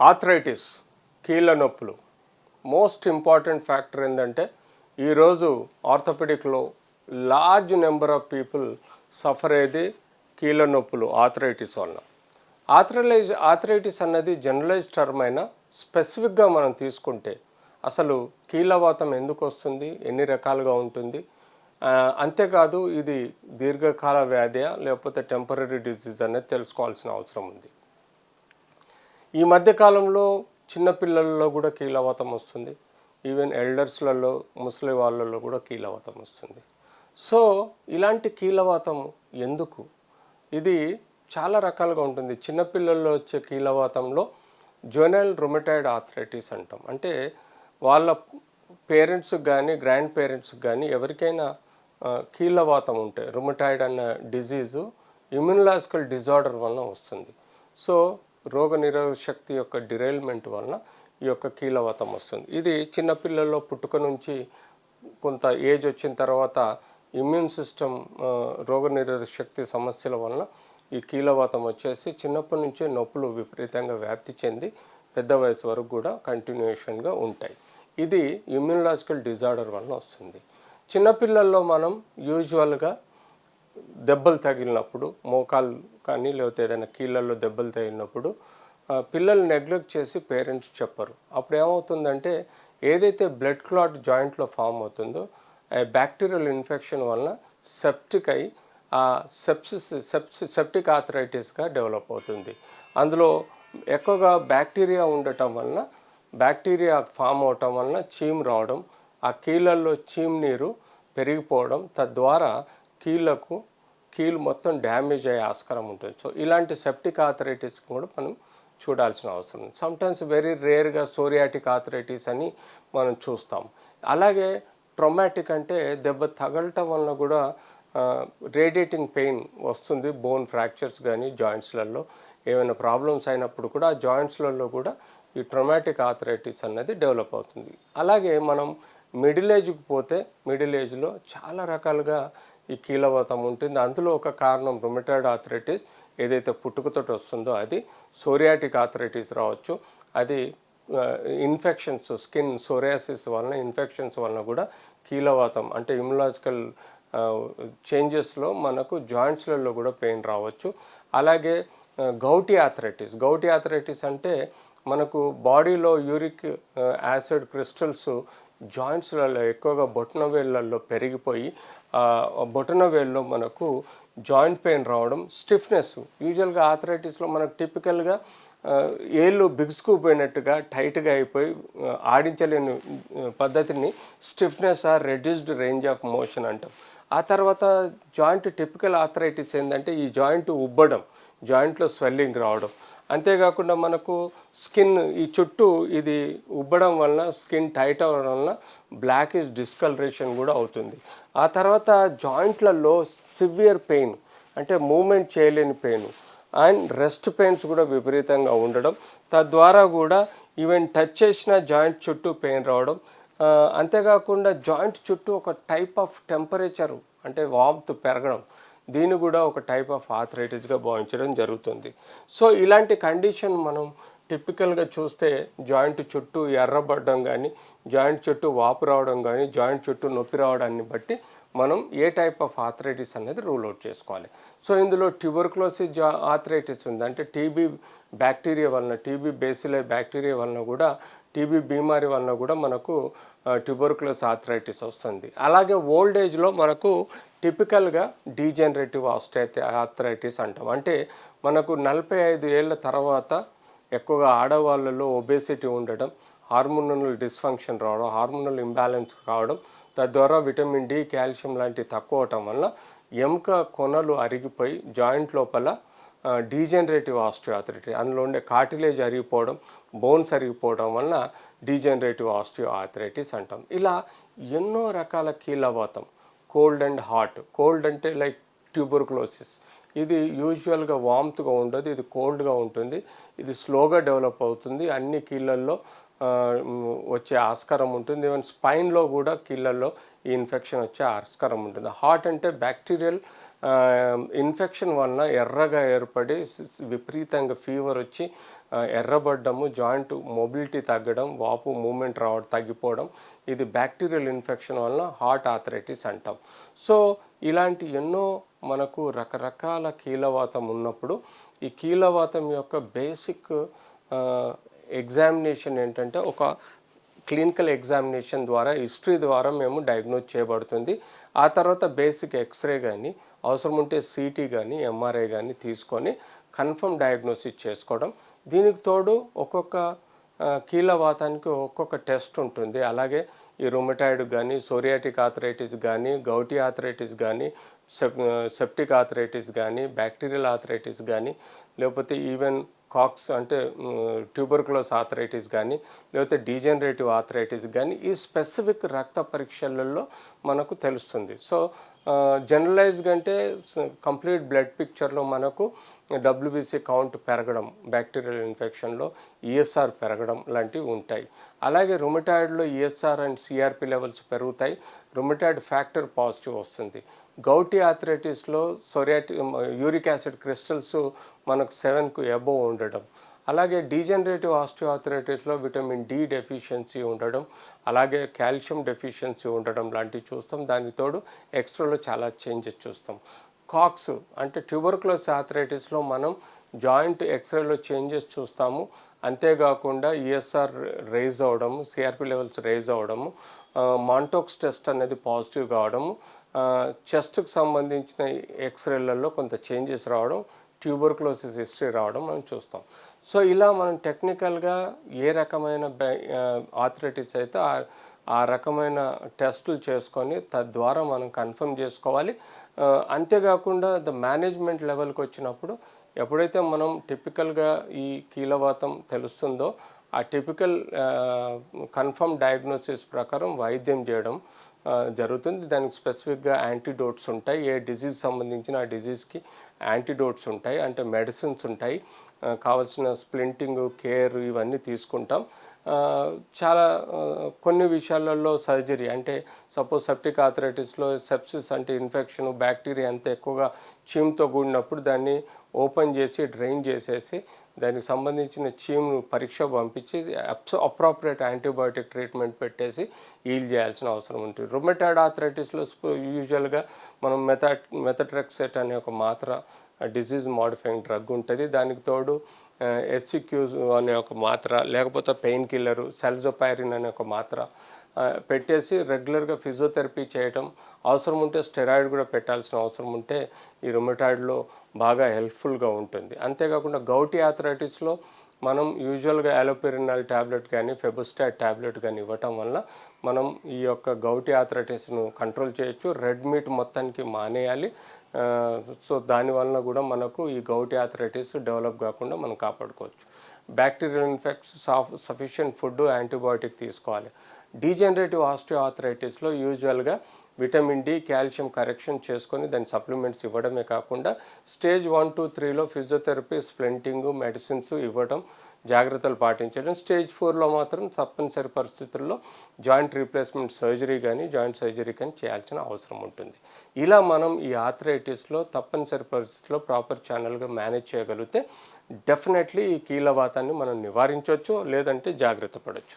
Arthritis కీళ్ళ నొప్పులు. Most important factor ఏంటంటే ఈరోజు ఆర్థోపెడిక్లో large number of people suffer అయ్యేది కీళ్ళ నొప్పులు ఆథరైటిస్ వలన. ఆథరైజ్ ఆథరైటిస్ అన్నది జనరలైజ్ టర్మ్ అయినా స్పెసిఫిక్గా మనం తీసుకుంటే అసలు కీళ్ళవాతం ఎందుకు వస్తుంది ఎన్ని రకాలుగా ఉంటుంది అంతేకాదు ఇది దీర్ఘకాల వ్యాధియా లేకపోతే టెంపరీ డిసీజ్ అనేది తెలుసుకోవాల్సిన అవసరం ఉంది. ఈ మధ్యకాలంలో చిన్నపిల్లల్లో చిన్నపిల్లలలో కూడా కీలవాతం వస్తుంది. ఈవెన్ ఎల్డర్స్లలో ముసలి వాళ్ళలో కూడా కీలవాతం వస్తుంది. సో ఇలాంటి కీలవాతం ఎందుకు? ఇది చాలా రకాలుగా ఉంటుంది. చిన్నపిల్లల్లో వచ్చే కీలవాతంలో జోనల్ రొమటైడ్ ఆథరైటిస్ అంటాం. అంటే వాళ్ళ పేరెంట్స్కి కానీ గ్రాండ్ పేరెంట్స్కి కానీ ఎవరికైనా కీలవాతం కీళ్ళవాతం ఉంటే రుమటాయిడ్ అన్న డిజీజు ఇమ్యునలాజికల్ డిజార్డర్ వలన వస్తుంది. సో రోగ నిరోధక శక్తి యొక్క డిరైల్మెంట్ వలన ఈ యొక్క కీలవతం వస్తుంది. ఇది చిన్నపిల్లల్లో పుట్టుక నుంచి కొంత ఏజ్ వచ్చిన తర్వాత ఇమ్యూన్ సిస్టమ్ రోగ నిరోధక శక్తి సమస్యల వలన ఈ కీలవాతం వచ్చేసి చిన్నప్పటి నుంచే నొప్పులు విపరీతంగా వ్యాప్తి చెంది పెద్ద వయసు వరకు కూడా కంటిన్యూషన్గా ఉంటాయి. ఇది ఇమ్యూనలాజికల్ డిజార్డర్ వలన వస్తుంది. చిన్నపిల్లల్లో మనం యూజువల్గా దెబ్బలు తగిలినప్పుడు మోకాలు కానీ లేకపోతే ఏదైనా కీళ్ళల్లో దెబ్బలు తగిలినప్పుడు పిల్లలు నెగ్లెక్ట్ చేసి పేరెంట్స్ చెప్పరు. అప్పుడు ఏమవుతుందంటే ఏదైతే బ్లడ్ క్లాట్ జాయింట్లో ఫామ్ అవుతుందో ఆ బ్యాక్టీరియల్ ఇన్ఫెక్షన్ వలన సెప్టిక్ అయి ఆ సెప్సిస్ సెప్సి సెప్టిక్ ఆథరైటిస్గా డెవలప్ అవుతుంది. అందులో ఎక్కువగా బ్యాక్టీరియా ఉండటం వలన బ్యాక్టీరియా ఫామ్ అవటం వలన చీమ్ రావడం ఆ కీళ్ళల్లో చీమ్ నీరు పెరిగిపోవడం తద్వారా కీళ్ళకు కీళ్ళు మొత్తం డ్యామేజ్ అయ్యే ఆస్కారం ఉంటుంది. సో ఇలాంటి సెప్టిక్ ఆథరైటిస్ కూడా మనం చూడాల్సిన అవసరం ఉంది. సమ్టైమ్స్ వెరీ రేర్గా సోరియాటిక్ ఆథరైటిస్ అని మనం చూస్తాం. అలాగే ట్రొమాటిక్ అంటే దెబ్బ తగలటం వలన కూడా రేడియేటింగ్ పెయిన్ వస్తుంది. బోన్ ఫ్రాక్చర్స్ కానీ జాయింట్స్లలో ఏమైనా ప్రాబ్లమ్స్ అయినప్పుడు కూడా ఆ జాయింట్స్లలో కూడా ఈ ట్రొమాటిక్ ఆథరైటిస్ అన్నది డెవలప్ అవుతుంది. అలాగే మనం మిడిల్ ఏజ్కి పోతే మిడిల్ ఏజ్లో చాలా రకాలుగా ఈ కీలవతం ఉంటుంది. అందులో ఒక కారణం రుమిటైడ్ ఆథరైటిస్ ఏదైతే పుట్టుకతోటి వస్తుందో అది సోరియాటిక్ ఆథరైటిస్ రావచ్చు. అది ఇన్ఫెక్షన్స్ స్కిన్ సోరియాసిస్ వలన ఇన్ఫెక్షన్స్ వలన కూడా కీలవాతం అంటే ఇమ్యులాజికల్ చేంజెస్లో మనకు జాయింట్స్లలో కూడా పెయిన్ రావచ్చు. అలాగే గౌటీ ఆథరైటిస్ గౌటీ ఆథరైటిస్ అంటే మనకు బాడీలో యూరిక్ యాసిడ్ క్రిస్టల్స్ జాయింట్స్లలో ఎక్కువగా బొటన పెరిగిపోయి ఆ మనకు జాయింట్ పెయిన్ రావడం స్టిఫ్నెస్ యూజువల్గా ఆథరైటిస్లో మనకు టిపికల్గా ఏళ్ళు బిగుసుకుపోయినట్టుగా టైట్గా అయిపోయి ఆడించలేని పద్ధతిని stiffness or reduced range of motion అంటాం. ఆ తర్వాత జాయింట్ టిపికల్ ఆథరైటిస్ ఏంటంటే ఈ జాయింట్ ఉబ్బడం జాయింట్లో స్వెల్లింగ్ రావడం. అంతేకాకుండా మనకు స్కిన్ ఈ చుట్టూ ఇది ఉబ్బడం వలన స్కిన్ టైట్ అవ్వడం వలన బ్లాకిష్ డిస్కలరేషన్ కూడా అవుతుంది. ఆ తర్వాత జాయింట్లలో సివియర్ పెయిన్ అంటే మూమెంట్ చేయలేని పెయిన్ అండ్ రెస్ట్ పెయిన్స్ కూడా విపరీతంగా ఉండడం. తద్వారా కూడా ఈవెన్ టచ్ చేసిన జాయింట్ చుట్టూ పెయిన్ రావడం. అంతేకాకుండా జాయింట్ చుట్టూ ఒక టైప్ ఆఫ్ టెంపరేచర్ అంటే వామ్త్ పెరగడం. దీన్ని కూడా ఒక టైప్ ఆఫ్ ఆథరైటిస్గా భావించడం జరుగుతుంది. సో ఇలాంటి కండిషన్ మనం టిపికల్గా చూస్తే జాయింట్ చుట్టూ ఎర్రబడడం కానీ జాయింట్ చుట్టూ వాపు రావడం కానీ జాయింట్ చుట్టూ నొప్పి రావడాన్ని బట్టి మనం ఏ టైప్ ఆఫ్ ఆథరైటిస్ అనేది రూల్ అవుట్ చేసుకోవాలి. సో ఇందులో ట్యూబర్క్లోసిస్ జా ఆథరైటిస్ ఉంది. అంటే టీబీ బ్యాక్టీరియా వలన టీబీ బేసిలే బ్యాక్టీరియా వలన కూడా టీబీ బీమారి వలన కూడా మనకు ట్యూబర్క్లోస్ ఆథరైటిస్ వస్తుంది. అలాగే ఓల్డ్ ఏజ్లో మనకు టిపికల్గా డీజనరేటివ్ ఆస్టైతి ఆథరైటిస్ అంటాం. అంటే మనకు నలభై ఐదు ఏళ్ళ తర్వాత ఎక్కువగా ఆడవాళ్ళలో ఒబేసిటీ ఉండడం హార్మోనల్ డిస్ఫంక్షన్ రావడం హార్మోనల్ ఇంబ్యాలెన్స్ రావడం తద్వారా విటమిన్ డి కాల్షియం లాంటివి తక్కువ అవటం వల్ల ఎముక కొనలు అరిగిపోయి జాయింట్ లోపల డీజనరేటివ్ ఆస్టియోఆథరైటిస్ అందులో ఉండే కార్టిలేజ్ అరిగిపోవడం బోన్స్ అరిగిపోవడం వలన డీజనరేటివ్ ఆస్టియోఆథరైటిస్ అంటాం. ఇలా ఎన్నో రకాల కీలవాతం కోల్డ్ అండ్ హాట్ కోల్డ్ అంటే లైక్ ట్యూబర్క్లోసిస్ ఇది యూజువల్గా వామ్త్గా ఉండదు ఇది కోల్డ్గా ఉంటుంది ఇది స్లోగా డెవలప్ అవుతుంది. అన్ని కీళ్ళల్లో వచ్చే ఆస్కారం ఉంటుంది. ఈవెన్ స్పైన్లో కూడా కీళ్ళల్లో ఈ ఇన్ఫెక్షన్ వచ్చే ఆస్కారం ఉంటుంది. హార్ట్ అంటే బ్యాక్టీరియల్ ఇన్ఫెక్షన్ వలన ఎర్రగా ఏర్పడి విపరీతంగా ఫీవర్ వచ్చి ఎర్రబడ్డము జాయింట్ మొబిలిటీ తగ్గడం వాపు మూమెంట్ రావడం తగ్గిపోవడం ఇది బ్యాక్టీరియల్ ఇన్ఫెక్షన్ వలన హార్ట్ ఆథరైటిస్ అంటాం. సో ఇలాంటి ఎన్నో మనకు రకరకాల కీలవాతం ఉన్నప్పుడు ఈ కీలవాతం యొక్క బేసిక్ ఎగ్జామినేషన్ ఏంటంటే ఒక క్లినికల్ ఎగ్జామినేషన్ ద్వారా హిస్టరీ ద్వారా మేము డయాగ్నోజ్ చేయబడుతుంది. ఆ తర్వాత బేసిక్ ఎక్స్రే కానీ అవసరం ఉంటే సిటీ కానీ ఎంఆర్ఐ కానీ తీసుకొని కన్ఫర్మ్ డయాగ్నోసిస్ చేసుకోవడం. దీనికి తోడు ఒక్కొక్క కీలవాతానికి ఒక్కొక్క టెస్ట్ ఉంటుంది. అలాగే ఈ రుమటాయిడ్ కానీ సోరియాటిక్ ఆథరైటిస్ కానీ గౌటీ ఆథరైటిస్ కానీ సెప్ సెప్టిక్ ఆథరైటిస్ కానీ బ్యాక్టీరియల్ ఆథరైటిస్ కానీ లేకపోతే ఈవెన్ కాక్స్ అంటే ట్యూబర్కులోస్ ఆథరైటిస్ కానీ లేకపోతే డీజనరేటివ్ ఆథరైటిస్ కానీ ఈ స్పెసిఫిక్ రక్త పరీక్షలలో మనకు తెలుస్తుంది. సో జనరలైజ్గా అంటే కంప్లీట్ బ్లడ్ పిక్చర్లో మనకు డబ్ల్యూబీసీ కౌంట్ పెరగడం బ్యాక్టీరియల్ ఇన్ఫెక్షన్లో ఈఎస్ఆర్ పెరగడం లాంటివి ఉంటాయి. అలాగే రుమటాయిడ్లో ఈఎస్ఆర్ అండ్ సిఆర్పి లెవెల్స్ పెరుగుతాయి. రుమిటాయిడ్ ఫ్యాక్టర్ పాజిటివ్ వస్తుంది. గౌటీ ఆథరైటిస్లో సొరియాటి యూరిక్ యాసిడ్ క్రిస్టల్స్ మనకు సెవెన్కు ఎబోవ్ ఉండడం. అలాగే డీజనరేటివ్ ఆస్టియోఆథరైటిస్లో విటమిన్ డి డెఫిషియన్సీ ఉండడం అలాగే కాల్షియం డెఫిషియన్సీ ఉండడం లాంటివి చూస్తాం. దానికి తోడు ఎక్స్ట్రాలో చాలా చేంజెస్ చూస్తాం. కాక్స్ అంటే ట్యూబర్క్లోస్ ఆథరైటిస్లో మనం జాయింట్ ఎక్స్రేలో చేంజెస్ చూస్తాము. అంతేకాకుండా ఈఎస్ఆర్ రేజ్ అవడము సిఆర్పి లెవెల్స్ రేజ్ అవడము మాంటోక్స్ టెస్ట్ అనేది పాజిటివ్ కావడము చెస్ట్కి సంబంధించిన ఎక్స్రేలలో కొంత చేంజెస్ రావడం ట్యూబర్క్లోసిస్ హిస్టరీ రావడం మనం చూస్తాం. సో ఇలా మనం టెక్నికల్గా ఏ రకమైన ఆథరైటిస్ అయితే ఆ- రకమైన టెస్టులు చేసుకొని తద్వారా మనం కన్ఫర్మ్ చేసుకోవాలి. అంతేకాకుండా ద మేనేజ్మెంట్ లెవెల్కి వచ్చినప్పుడు ఎప్పుడైతే మనం టిపికల్గా ఈ కీలవాతం తెలుస్తుందో ఆ టిపికల్ కన్ఫర్మ్ డయాగ్నోసిస్ ప్రకారం వైద్యం చేయడం జరుగుతుంది. దానికి స్పెసిఫిక్గా యాంటీడోట్స్ ఉంటాయి. ఏ డిజీజ్ సంబంధించిన ఆ డిజీజ్కి యాంటీడోట్స్ ఉంటాయి. అంటే మెడిసిన్స్ ఉంటాయి. కావాల్సిన స్ప్లింటింగ్ కేర్ ఇవన్నీ తీసుకుంటాం. చాలా కొన్ని విషయాలలో సర్జరీ అంటే సపోజ్ సెప్టిక్ ఆథరైటిస్లో సెప్సిస్ అంటే ఇన్ఫెక్షన్ బ్యాక్టీరియా అంత ఎక్కువగా చీమ్తో కూడినప్పుడు దాన్ని ఓపెన్ చేసి డ్రైన్ చేసేసి దానికి సంబంధించిన చీమ్ను పరీక్ష పంపించి అప్రాపరేట్ యాంటీబయాటిక్ ట్రీట్మెంట్ పెట్టేసి హీల్ చేయాల్సిన అవసరం ఉంటుంది. రొమెటాయిడ్ ఆథరైటిస్లో యూజువల్గా మనం మెథా మెథట్రెక్సెట్ అనే ఒక మాత్ర డిసీజ్ మాడిఫైయింగ్ డ్రగ్ ఉంటుంది. దానికి తోడు ఎస్సిక్యూస్ అనే ఒక మాత్ర లేకపోతే పెయిన్ కిల్లరు సెల్జోపైరిన్ అనే ఒక మాత్ర పెట్టేసి రెగ్యులర్గా ఫిజియోథెరపీ చేయటం అవసరం ఉంటే స్టెరాయిడ్ కూడా పెట్టాల్సిన అవసరం ఉంటే ఈ రొమటాయిడ్లో బాగా హెల్ప్ఫుల్గా ఉంటుంది. అంతేకాకుండా గౌటీ ఆథరైటిస్లో మనం యూజువల్గా యాలోపెరినాల్ ట్యాబ్లెట్ కానీ ఫెబోస్టాట్ ట్యాబ్లెట్ కానీ ఇవ్వటం వల్ల మనం ఈ యొక్క గౌటి ఆథరైటిస్ను కంట్రోల్ చేయొచ్చు. రెడ్ మీట్ మొత్తానికి మానేయాలి. సో దానివల్ల కూడా మనకు ఈ గౌటి ఆథరైటిస్ డెవలప్ కాకుండా మనం కాపాడుకోవచ్చు. బ్యాక్టీరియల్ ఇన్ఫెక్ట్స్ సాఫ్ సఫిషియంట్ ఫుడ్ యాంటీబయాటిక్ తీసుకోవాలి. డీజనరేటివ్ ఆస్టియోఆథరైటిస్లో యూజువల్గా విటమిన్ డి కాల్షియం కరెక్షన్ చేసుకొని దాని సప్లిమెంట్స్ ఇవ్వడమే కాకుండా స్టేజ్ వన్ టూ త్రీలో ఫిజియోథెరపీ స్ప్లెంటింగ్ మెడిసిన్స్ ఇవ్వడం జాగ్రత్తలు పాటించడం. స్టేజ్ ఫోర్లో మాత్రం తప్పనిసరి పరిస్థితుల్లో జాయింట్ రీప్లేస్మెంట్ సర్జరీ కానీ జాయింట్ సర్జరీ కానీ చేయాల్సిన అవసరం ఉంటుంది. ఇలా మనం ఈ ఆథరైటిస్లో తప్పనిసరి పరిస్థితుల్లో ప్రాపర్ ఛానల్గా మేనేజ్ చేయగలిగితే డెఫినెట్లీ ఈ కీలవాతాన్ని మనం నివారించవచ్చు లేదంటే జాగ్రత్త పడవచ్చు.